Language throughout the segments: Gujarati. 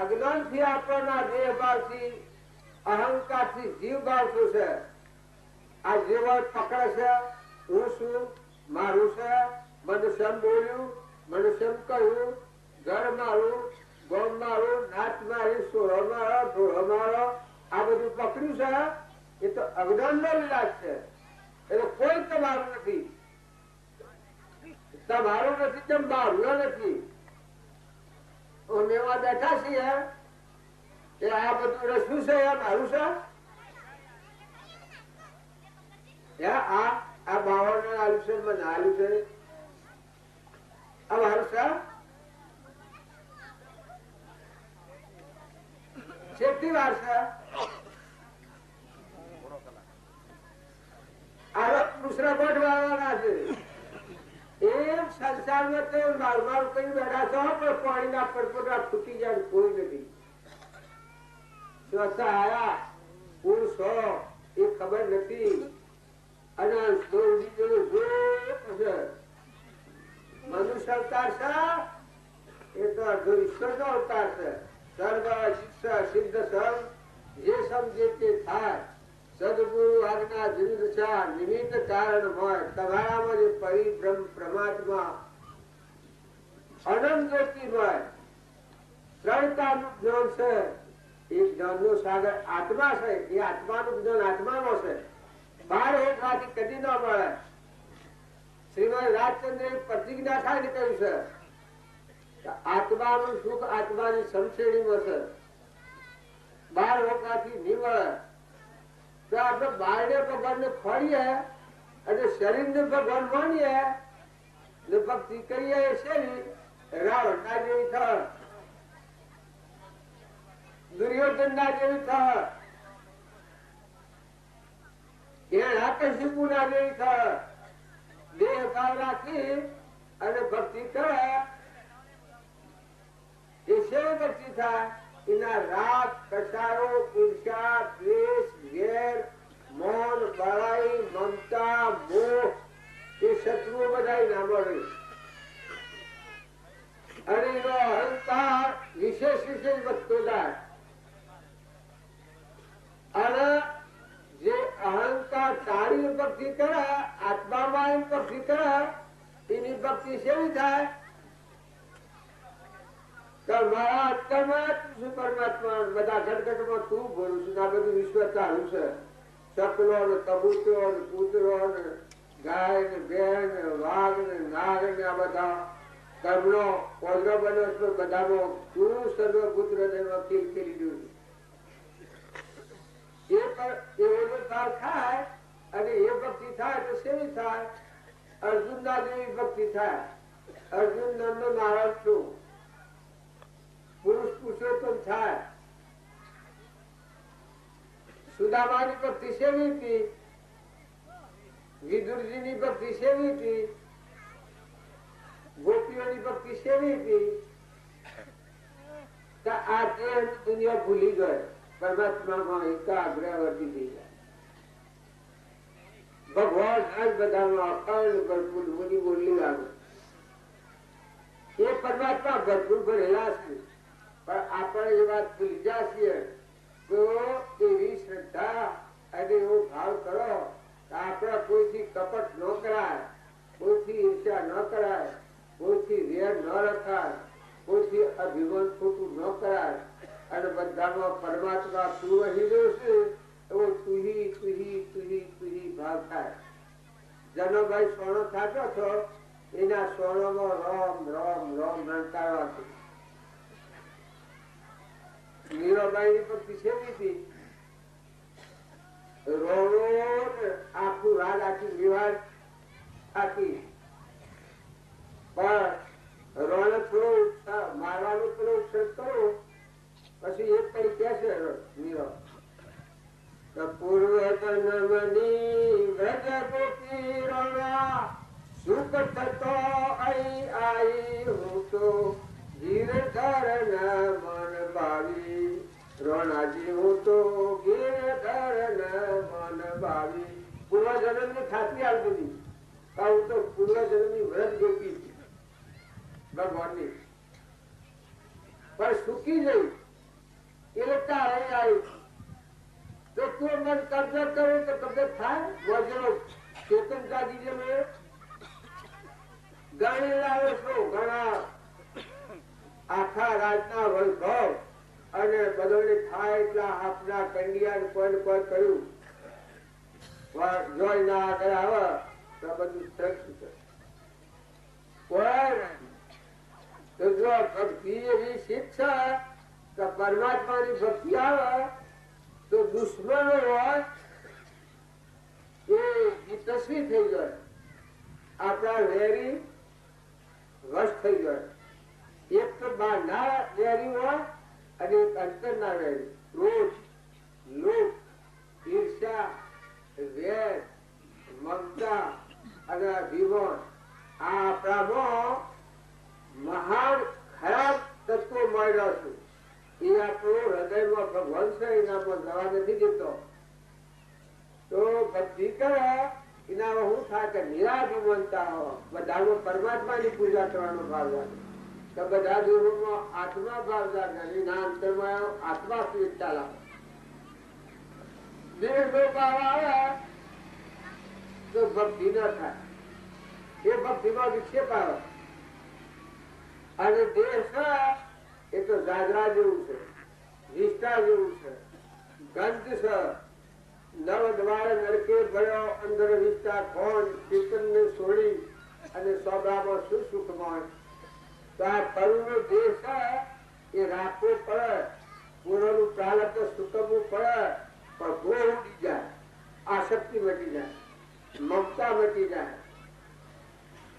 અજ્ઞાનથી આપણના દેહ ભાવથી અહંકારથી જીવ ભાવ શું છે. આ જીવ પકડે છે, હું શું મારું છે મનુષ્ય બોલ્યું મનુષ્ય કહ્યું ઘર મારું, ગોમ મારું નાચ મારી, સોરો મારો, ધોળો મારો, આ બધું પકડ્યું છે, એ તો અજ્ઞાન નો લીલાજ છે. એટલે કોઈ તમારું નથી. તમારું નથી તેમ મારું નથી. અમે એવા બેઠા છીએ કે આ બધું રસવું છે આ મારું છે હે, આ આ બાવન આલુ છે મને આલુ છે આ મારું છે કેટલી વાર છે આરો દુસરા ગોઠ વાળવાના છે એ સંસારમાં તો માર માર કઈ બેઠા છો પણ પાણીના પરપોટા ફૂટી જાય ને કોઈ નથી ચોથા આયા હું છો એ ખબર નથી અને દોડી જેવું જોયું છે મનુષ્ય અવતાર છે એ તો અડધો ઈશ્વર નો અવતાર છે સર્વ શિક્ષા સિદ્ધ સર્વ જે સમજે તે થાય સદગુરુ આજ્ઞા જીવિત નિમિત્ત કારણ હોય તમારામાં જે પરિભ્રમ પ્રમાત્મા અનંત વ્યક્તિ હોય સરળતાનું જ્ઞાન છે, એ જ્ઞાનનો સાગર આત્મા છે. એ આત્માનું જ્ઞાન આત્માનો છે. બાર હેઠવાથી કદી ન મળે. શ્રીમદ રાજચંદ્ર પ્રતિજ્ઞા થાય કહ્યું છે આત્માનું સુખ આત્માની સમશેણીમાં છે. બાર હોકાથી નહીં મળે. તો આપણે બારને ભગવાનને ખોડીએ અને શરીરને ભગવાન માનીએ ને ભક્તિ કરીએ એ શેરી રાવણ ના જેવી થળ દુર્યોધન ના જેવી થળ એના કશિપુ ના જેવી થળ દેહ ભાવ રાખી અને ભક્તિ કરે એ શેવી ભક્તિ થાય એના રાગ કસારો ઈર્ષા દ્વેષ વેર મોન બળાઈ, મમતા, મોહ, એ શત્રુઓ બધા ના અને એનો અહંકાર વિશેષ વિશેષ વધતો જાય. અને જે અહંકાર તારી ભક્તિ કરે, આત્મામાં ભક્તિ કરે, એની ભક્તિ શેવી થાય? તો મારા અંતરમાં તું છું પરમાત્મા બધા ઘટઘટમાં તું ભરું છું આ બધું વિશ્વ ચાલુ છે ચકલો ને કબૂતરો ને કૂતરો ને ગાય ને બેન ને વાઘ ને નાગ ને આ બધા કર્મનો પોદરો બન્યો છે બધામાં તું સર્વપુત્ર ને વકીલ કરી દઉં એ પર એવો જો ભાવ થાય અને એ ભક્તિ થાય તો શેવી થાય અર્જુન ના જેવી ભક્તિ થાય અર્જુન નંદ નારાયણ છું પુરુષ પુરુષોત્તમ થાય સુદામાની ભક્તિ સેવી હતી વિદુરજીની ભક્તિ સેવી હતી ગોપીઓની ભક્તિ સેવી હતી તો આ દેહ દુનિયા ભૂલી ગઈ પરમાત્મામાં એકાગ્ર વર્તી થઈ જાય ભગવાન આજ બધામાં અખંડ ભરપૂર મુનિ બોલી લાગે એ પરમાત્મા ભરપૂર ભરેલા છે પણ આપણે એ વાત ભૂલી છીએ તો એવી શ્રદ્ધા અને એવો ભાવ કરો કે આપણા કોઈથી કપટ ન કરાય, કોઈથી ઈર્ષા ન કરાય, કોઈથી વેર ન રખાય, કોઈથી અભિમાન ખોટું ન કરાય. અને બધામાં પરમાત્મા તું રહ્યો છે એવો તુહી તુહી તુહી તુહી ભાવ થાય. જનોભાઈ સોનો થાતો છો? એના સોનોમાં રોમ રોમ રોમ રણકારવા છે મીરાબાઈ ની ભક્તિ કેવી હતી. રોડ આખું રાત આખી વિવાહ આખી. પણ રોને થોડો મારવાનો થોડો કરો. ખાતરી આપી દીધી હું તો પૂર્વની વ્રત ગોપી ભગવાનની. પણ સુખી જઈ એટલે તારે આવ્યું તો તું મને કબજત કરે તો કબજત થાય? વજનો ચેતન કાઢી છે. મેં ગણી લાવે છો, ઘણા. આખા રાતના વૈભવ અને બદલને થાય એટલા આપના કંડિયા કોઈ કોઈ કર્યું. જોઈ ના આગળ આવે તો બધું સરખું છે કોઈ તો જો ભક્તિ એવી શિક્ષા તો પરમાત્માની ભક્તિ આવે તો દુશ્મનો હોય એ તસ્વી થઈ જાય આપણા વેરી વશ થઈ જાય એક તો બહારના વેરી હોય અને એક અંતરના વેરી ક્રોધ લોભ ઈર્ષા વેર મમતા અને અભિમાન આ આપણામાં મહાન ખરાબ તત્વો મળ્યા છે એ આપણું હૃદયમાં ભગવાન છે એનામાં જવા નથી દેતો તો ભક્તિ કરે એનામાં શું થાય કે નિરાભિમાનતા હો બધામાં પરમાત્માની પૂજા કરવાનો ભાવ લાગે તો બધા દેવોમાં આત્મા ભાવ લાગે અને એના અંતરમાં આત્મા સ્વીટતા લાગે તો ભક્તિ ન થાય. એ ભક્તિમાં વિક્ષેપ આવે. અને દેહ એ તો જાજરા જેવું છે, નિષ્ઠા જેવું છે. ગંધ છે, નવ દ્વાર નરકે ભર્યો અંદર વિષ્ટા કોણ? ચિતન ને છોડી અને સોબામાં શું સુખ મળે? તો આ કરુણો દેહ છે, એ રાખવો પડે પૂર્વનું પ્રાલબ્ધ સુકવવું પડે પણ બહુ ઉડી જાય, આસક્તિ મટી જાય, મમતા મટી જાય.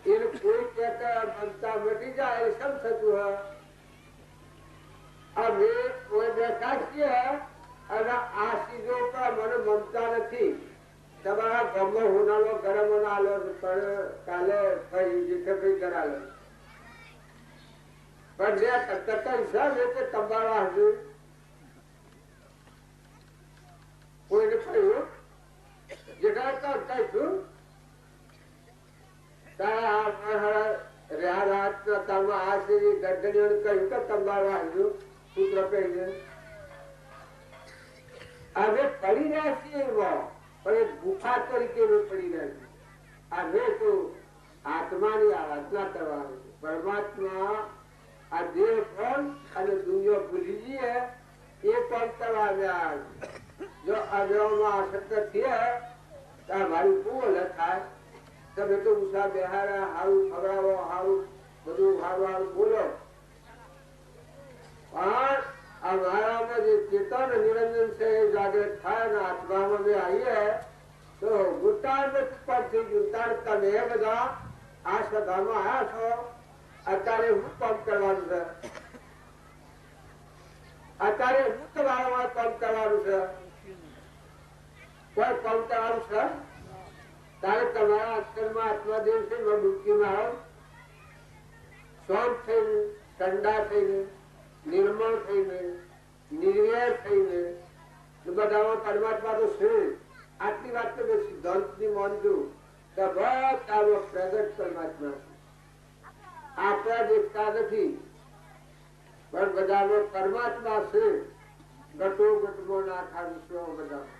એને કોઈ કહેતા મમતા મટી જાય એ સમ થતું હોય? અમે કોઈ બેઠા છીએ અને આ સીધો પર મને મમતા નથી. તમારા ગમો હુનાલો ગરમ નાલો પણ કાલે ભાઈ કરાલો. પણ જે કટકન છે એટલે તમારા હજુ છું તારા રહ્યા રાત તમે આ સુધી કહ્યું કે તમારા એક ગુફા તરીકે પડી રહ્યા છીએ. અમે તો આત્માની આરાધના કરવાની છે પરમાત્મા આ દેહ પણ અને દુનિયા ભૂલી જઈએ, એ પણ કરવા આવ્યા જો અવ્યવમાં આસક્ત થયા તો મારી શું અલગ થાય તમે તો ઉષા બેહારા હારું ખવડાવો હારું બધું હારું હારું બોલો પણ આ મારામાં જે ચેતન નિરંજન છે એ જાગૃત થાય ને આત્મામાં જે આવીએ તો ગુટાણ પરથી ગુટાણ તમે બધા આ સભામાં આવ્યા છો અત્યારે હું કામ કરવાનું છે અત્યારે હું તમારામાં કામ કરવાનું છે કોઈ કામ કરવાનું છે તારે તમારા અક્ષરમાં આત્માદેવ છે એમાં ડૂબકી મારો શાંત થઈને ઠંડા થઈને નિર્મળ થઈને નિર્વેર થઈને એ બધામાં પરમાત્મા તો છે આટલી વાત તો મેં સિદ્ધાંતની માનજો કે બધામાં પ્રગટ પરમાત્મા છે આપણા દેખતા નથી પણ બધામાં પરમાત્મા છે ઘટો ઘટમાં આખા વિશ્વમાં બધા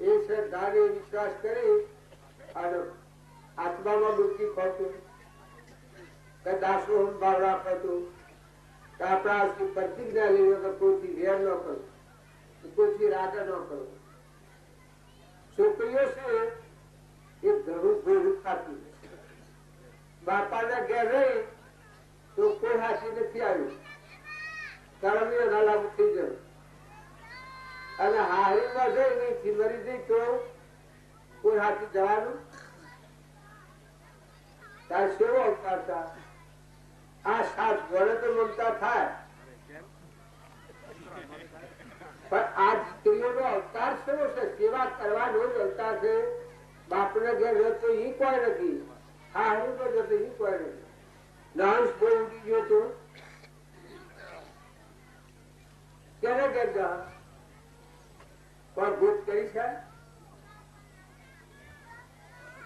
એ શ્રદ્ધાને વિશ્વાસ કરી અને આત્મામાં ડૂબકી ખોતું કે દાસોહમ ભાવ રાખતું કે આપણા પ્રતિજ્ઞા લેવી કે કોઈથી વેર ન કરો કોઈથી રાગ ન કરો છોકરીઓ છે એ ઘણું ભૂલ ખાતી બાપાના ઘેર રહી તો કોઈ હાથી નથી આવ્યું કારણ એ લાગુ થઈ જાય અને હારીમાં જઈ નહીં મરી જઈ તો કોઈ હાથી જવાનું તાર સેવો અવતાર થાય આ સાત વડે તો મમતા થાય પણ આ સ્ત્રીઓનો અવતાર શેનો છે સેવા કરવાનો જ અવતાર છે બાપને ઘેર જતો ઈ કોઈ નથી હારું પર જતો ઈ કોઈ નથી ડાન્સ બહુ ઉડી ગયો તો ક્યારે ઘેર જા પણ ભૂત કરી છે?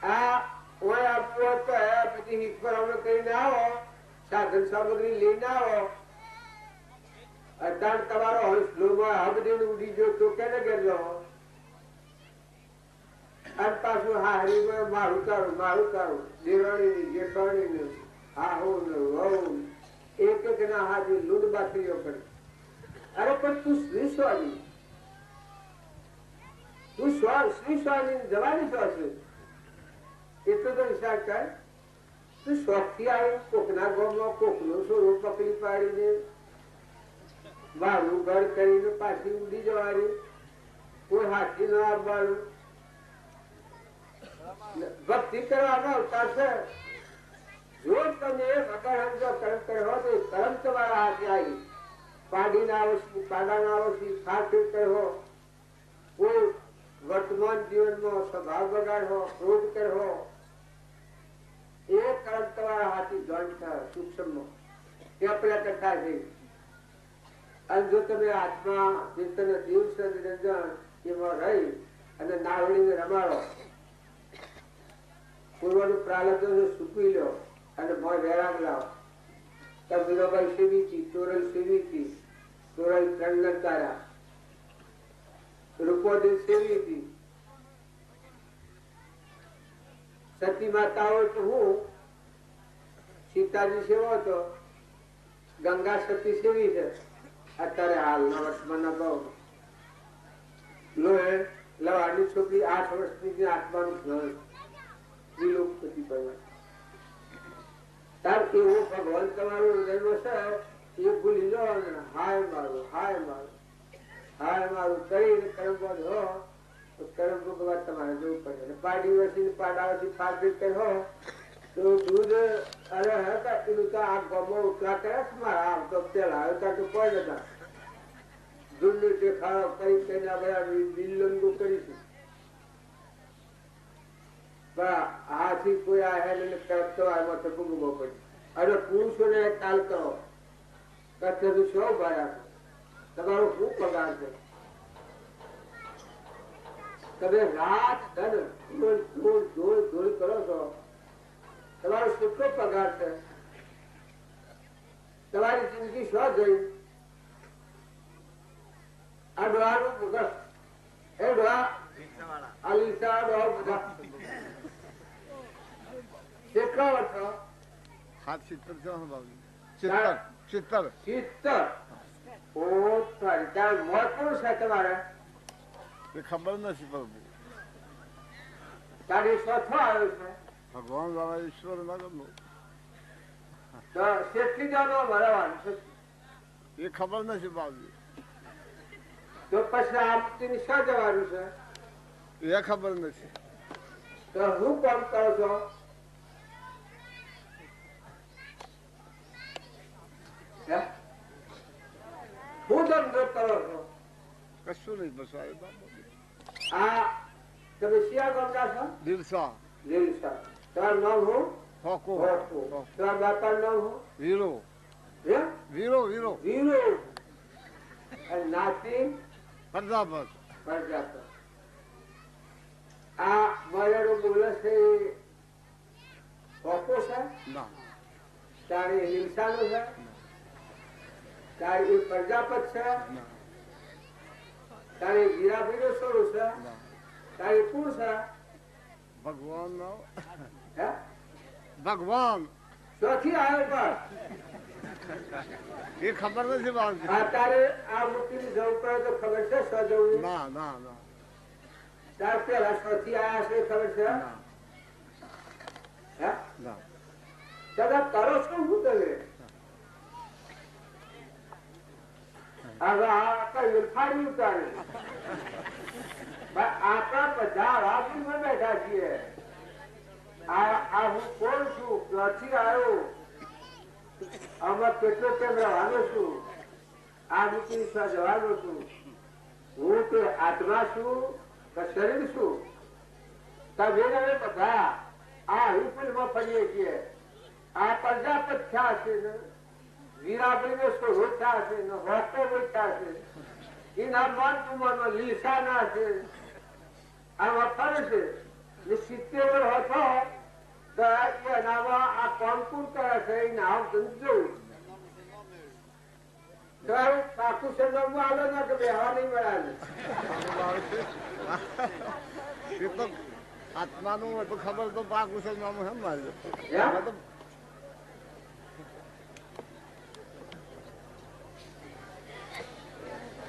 આ ઓય આપવું તો આ બધી હિસ્પરાવણ કરીને આવો. સાધન સામગ્રી લઈને આવો. અઢાર તમારો હંસ લોમાં હબડીને ઉડી ગયો તો કેને જાઓ અને પાછું હારીમાં મારું તારું મારું તારું, દેવાણીની હા હો ને વહુ એક એક ના હાથી લૂંટ બાકરીઓ કરી. અરે પણ તું શ્રી તું સ્વાર શ્રી સ્વામી જવાની છો છે એટલો તો વિચાર કર. તું શોખથી આવ્યો, કોકના ગોમમાં કોકનો સોરો પકડી પાડીને, વાળું ઘર કરીને પાછી ઉડી જવાની. કોઈ હાથી ન આવવાનું. ભક્તિ કરવાનો અવતાર છે. જો તમે વગર સમજો કર્મ કર્યો તો કર્મ તમારા હાથે આવી. પાડી ના આવશે પાડા ના આવશે ખાતે કરો કોઈ વર્તમાન જીવનનો સ્વભાવ બગાડો ક્રોધ કરવો, એ કર્મ તમારા હાથી જોઈન થાય સૂક્ષ્મ એ પેલા કરતા છે. અને જો તમે આત્મા, ચિંતન દિવસ નિરંજન એમાં રહી અને નાવડીને રમાડો, પૂર્વનું પ્રાલબ્ધ સૂકવી લો અને મોં વૈરાગ લાવો. તો મીરાબાઈ સેવીથી ચોરલ હતી ચોરલ ત્રણ લંકારા સેવી હતી. સતી માતાઓ તો હું, સીતાજી સેવો તો ગંગા સતી સેવી છે. અત્યારે હાલના વર્ષમાં બહુ લોહે લવાની છોકરી આઠ વર્ષની આત્માનું જ્ઞાન વિલુપ્તિ પામ્યા તાર એવો ભગવાન તમારું હૃદયમાં છે, એ ભૂલી જાઓ હાય મારો, હાય મારું. હાય મારું કરીને કર્મ બાદ હો તો કર્મ ભગવાન તમારે જવું પડે અને પાડી વસી પાડાવથી ફાટ હો તો દૂધ અરે હતા પેલું તો આ ગમો ઉતરા કરે છે મારા આમ તો પેલા હવે તો કોઈ નતા દૂધનો દેખાડો કરી કરીને આ બધા બિલ્લંગો કરીશું પણ આથી કોઈ આ હેલ કરતો આમાં તો ગુમગો પડી અને પુરુષોને કાલ કરો કચ્છ તો શો ભર્યા તમારો શું પગાર છે તમે રાત ધન ધૂળ ધૂળ ધૂળ ધૂળ કરો છો તમારો કેટલો પગાર છે તમારી જિંદગી શું ગઈ આ ડોહાનું મુગસ એ ડોહા આ લીસા ડોહા બધા કેટલા વર્ષો હાથ સિત્તર છે હા બાબુ સિત્તર સિત્તર સિત્તર ઓ છે તમારે. ખબર નથી પડતી. તારી ચોથો આવ્યો છે. ભગવાન બાબા ઈશ્વર ના ગમો તો કેટલી જાનો ભરવાનું છે. એ ખબર નથી બાબુ તો પછી આ ની શા જવાનું છે? એ ખબર નથી. તો હું કામ કરો છો? હે? હું ધંધો કરો છો કશું નહીં બસ આ બાબુ આ તમે શિયા ગામના છો દિલસા લીલસા તમારું નામ હું હોકો હોકો. તમારા બાપાનું નામ હું વીરો હે વીરો વીરો વીરો અને નાતી પ્રજાપત પ્રજાપત આ મારો બોલે છે એ હોકો છે ના તારી હિંસાનો છે તારી એ પ્રજાપત છે? તારે ગીરાભાઈનો સ્વરૂપ છે? તારે કુળ છે? ભગવાન નો. હે? ભગવાન. ચોથી આવ્યો પણ. એ ખબર નથી આ તારે આ મૂકીને જવું પડે તો ખબર છે સો જવું ના ના ના. તાર પેલા સ્વથી આયા છે ખબર છે? ના. હે? ના. દાદા કરો છો હું? તમે હવે આ ફાડી ઉતારે આપણા બધા રાજ્યમાં બેઠા છીએ. આ હું કોણ છું? ક્યાંથી આવ્યો? આમાં કેટલો કેમ રહેવાનો છું? આ મૂકી જવાનો છું. હું તે આત્મા છું કે શરીર છું? તમે હવે બધા આ વિપુલમાં ફરીએ છીએ. આ પ્રજાપત થયા છે ને વીરાભાઈ નો સ્વરો થયા છે ને હોકો છે. એના મન તુમનો લીસા છે. આમાં ફરે છે. ને સિત્તેર હતો તો એનામાં આ કોણ કરે છે એ નામ સમજો. પાકું સરનામું આલો ને કે બેહવા નહીં મળે આત્માનું તો ખબર તો પાકું સરનામું એમ?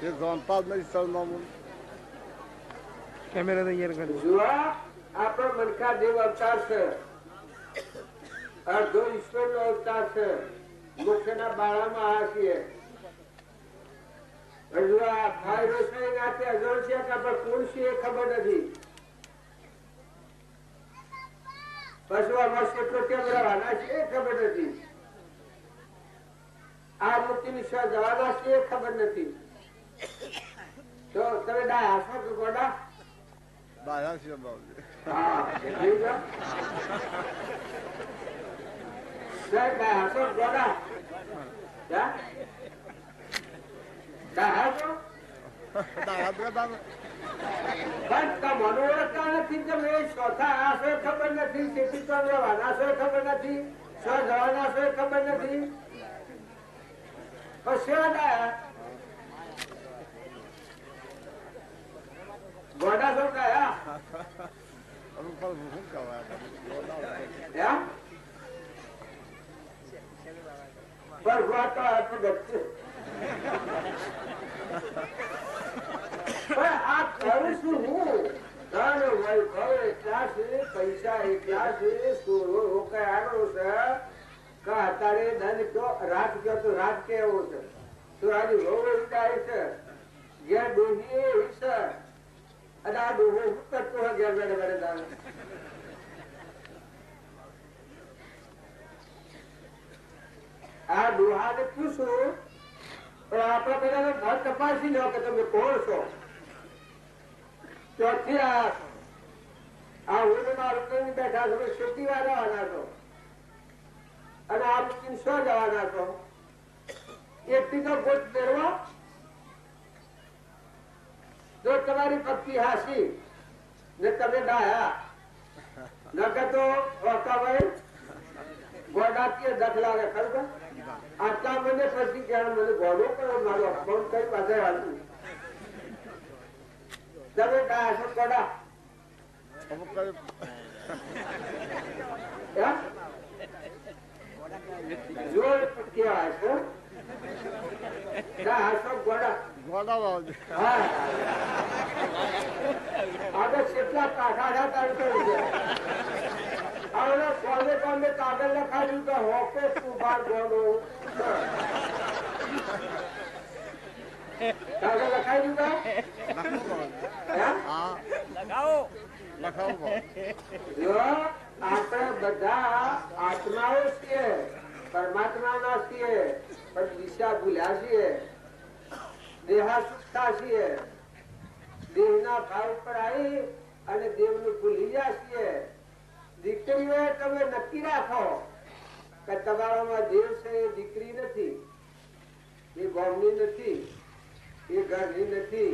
મારી એમ? અમે તો એ જાણતા જ નહીં સરનામું કેમેરા તૈયાર કરી જુઓ આપણો મનખા દેવ અવતાર છે અડધો ઈશ્વર નો અવતાર છે મોક્ષના બાળામાં આ છીએ હજુ આ ભાઈ રોષાઈ નાતે અજણ છે કે આપણે કોણ છે એ ખબર નથી પશુ આમાં કેટલો કેમ રહેવાના છે એ ખબર નથી આ મૂર્તિની શા જવાના છે એ ખબર નથી તો તમે ડાય હાસો કે ગોડા દાયા છે. તો ખબર નથી તેથી તો રહેવાના છો ખબર નથી. શો જવાના છો ખબર નથી. પણ ડાયા? ગોડા છો કયા અમે પણ શું કહેવાય એમ? ભગવાન તો અદ્ભુત છે. પણ આ કરું છું હું ધન વૈભવ એટલા છે પૈસા એટલા છે સોરો રોકાયાનો છે કે અત્યારે ધન તો રાત કયો તો રાત કેવો છે તો આજે બહુ વિચાર છે ઘેર ડોહી એવી છે અને આ ડોહો શું કરતો હોય ઘેર બેઠે બેઠે તારે આ ડોહાને પૂછું પણ આપણે બધાને ઘર તપાસી લો કે તમે કોણ છો ચોથી આ આ ઊંડમાં રૂપિયાની બેઠા તમે ખેતી વાળવાના છો અને આ મૂકીને શો જવાના છો એકથી તો ગોટ પહેરવા જો તમારી પત્ની હાસી ને તમે ડાયા નકર તો રોકાભાઈ ગોડાથી દાખલા રે ખબર આટલા મને પછી કે મને ગોડો કરો મારો ફોન કઈ પાસે હતું તમે ડાયા છો ગોડા અમુક કઈ એમ? જોર કેવાય છે ડાયા છો ગોડા ગોડા બાબુ હા આગળ કેટલા કાઢા તારી કરી છે હવે કોને કોને કાગળ લખાવ્યું કે હોકે સુભાર ગોડો કાગળ લખાવ્યું કે લખો બાબુ હે? હા લગાવો લખાવો બાબુ જો આપણે બધા આત્માઓ છીએ પરમાત્માના છીએ પણ દિશા ભૂલ્યા છીએ દેહા સુખતા છીએ દેહના ભાવ ઉપર આવી અને દેવનું ભૂલી જશે દીકરીઓ તમે નક્કી રાખો કે તમારામાં દેવ છે એ દીકરી નથી, એ ગોમની નથી, એ ઘરની નથી